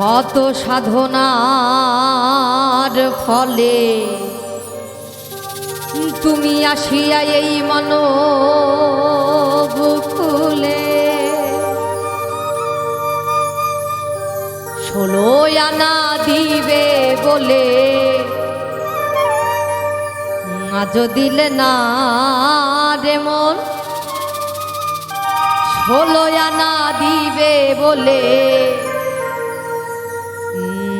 শত সাধনার ফলে তুমি আসিয়া এই মন বুকুলে ষোলো আনা দিবে বলে আজ দিলে না রে মন। ষোলো আনা দিবে বলে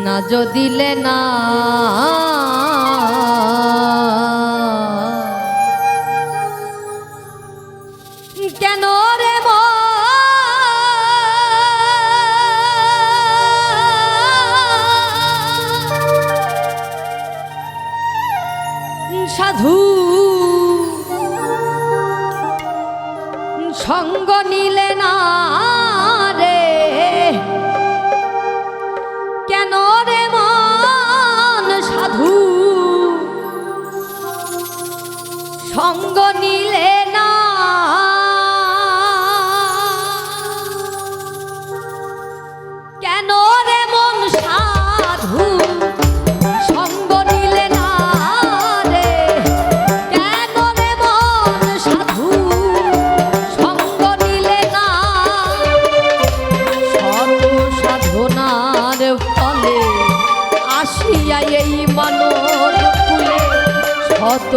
নাজ দিলে না কেন রে? সাধু সঙ্গ নিলে না সঙ্গ নিলে না। কেন রে মন সাধু? সঙ্গ নিলে না রে। কেন রে মন সাধু? সঙ্গ নিলে না। শত সাধনার ফলে আসিয়া এই মানব কুলে শত